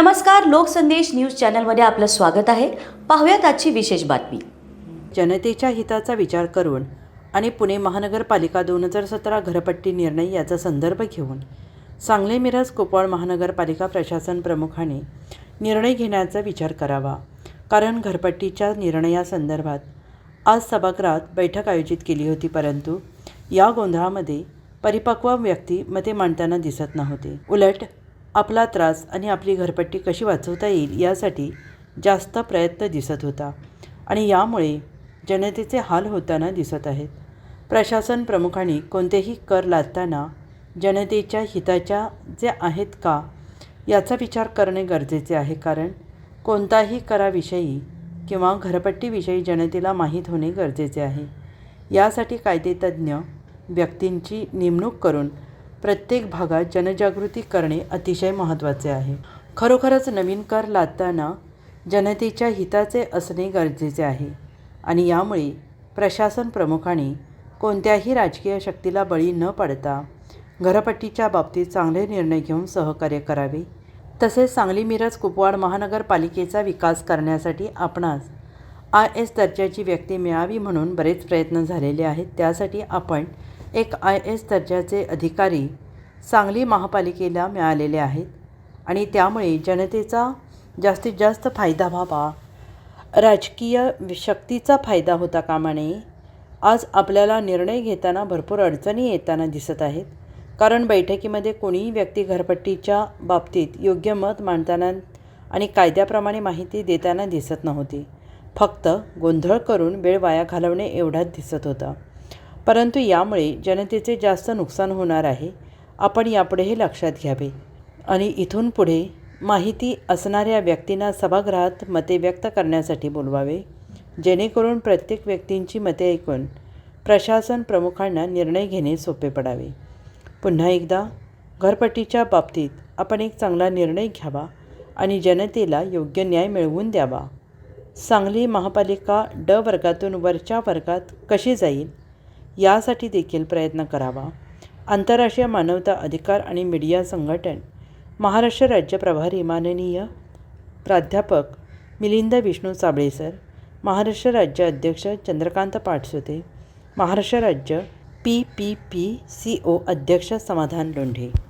नमस्कार लोकसंदेश न्यूज चॅनलमध्ये आपलं स्वागत आहे. पाहूयात आजची विशेष बातमी. जनतेच्या हिताचा विचार करून आणि पुणे महानगरपालिका दोन हजार सतरा घरपट्टी निर्णय याचा संदर्भ घेऊन सांगली मिरज कोपळ महानगरपालिका प्रशासन प्रमुखाने निर्णय घेण्याचा विचार करावा. कारण घरपट्टीच्या निर्णयासंदर्भात आज सभागृहात बैठक आयोजित केली होती परंतु या गोंधळामध्ये परिपक्व व्यक्ती मते मांडताना दिसत नव्हते. उलट आपला त्रास आणि आपली घरपट्टी कशी वाचवता येईल यासाठी जास्त प्रयत्न दिसत होता. आणि यामुळे जनतेचे हाल होताना दिसत आहेत. प्रशासन प्रमुखांनी कोणतेही कर लादताना जनतेच्या हिताच्या जे आहेत का याचा विचार करणे गरजेचे आहे. कारण कोणताही कराविषयी किंवा घरपट्टीविषयी जनतेला माहीत होणे गरजेचे आहे. यासाठी कायदेतज्ञ व्यक्तींची नेमणूक करून प्रत्येक भागात जनजागृती करणे अतिशय महत्त्वाचे आहे. खरोखरच नवीन कर लादताना जनतेच्या हिताचे असणे गरजेचे आहे आणि यामुळे प्रशासन प्रमुखाने कोणत्याही राजकीय शक्तीला बळी न पडता घरपट्टीच्या बाबतीत चांगले निर्णय घेऊन सहकार्य करावे. तसेच सांगली मिरज कुपवाड महानगरपालिकेचा विकास करण्यासाठी आपणास आय एस दर्जाची व्यक्ती मिळावी म्हणून बरेच प्रयत्न झालेले आहेत. त्यासाठी आपण एक आय एस दर्जाचे अधिकारी सांगली महापालिकेला मिळालेले आहेत आणि त्यामुळे जनतेचा जास्तीत जास्त फायदा व्हावा. राजकीय शक्तीचा फायदा होता कामा नये आज आपल्याला निर्णय घेताना भरपूर अडचणी येताना दिसत आहेत. कारण बैठकीमध्ये कोणीही व्यक्ती घरपट्टीच्या बाबतीत योग्य मत मांडताना आणि कायद्याप्रमाणे माहिती देताना दिसत नव्हती. फक्त गोंधळ करून वेळ वाया घालवणे एवढाच दिसत होता. परंतु यामुळे जनतेचे जास्त नुकसान होणार आहे. आपण यापुढे हे लक्षात घ्यावे. आणि इथून पुढे माहिती असणाऱ्या व्यक्तींना सभागृहात मते व्यक्त करण्यासाठी बोलवावे. जेणेकरून प्रत्येक व्यक्तींची मते ऐकून प्रशासन प्रमुखांना निर्णय घेणे सोपे पडावे. पुन्हा एकदा घरपट्टीच्या बाबतीत आपण एक चांगला निर्णय घ्यावा आणि जनतेला योग्य न्याय मिळवून द्यावा. सांगली महापालिका ड वर्गातून वरच्या वर्गात कशी जाईल? यासाठी देखील प्रयत्न करावा. आंतरराष्ट्रीय मानवता अधिकार आणि मीडिया संघटन. महाराष्ट्र राज्य प्रभारी माननीय प्राध्यापक मिलिंद विष्णू साबळे सर. महाराष्ट्र राज्य अध्यक्ष चंद्रकांत पाटसुते. महाराष्ट्र राज्य P P P C O अध्यक्ष समाधान लोंढे.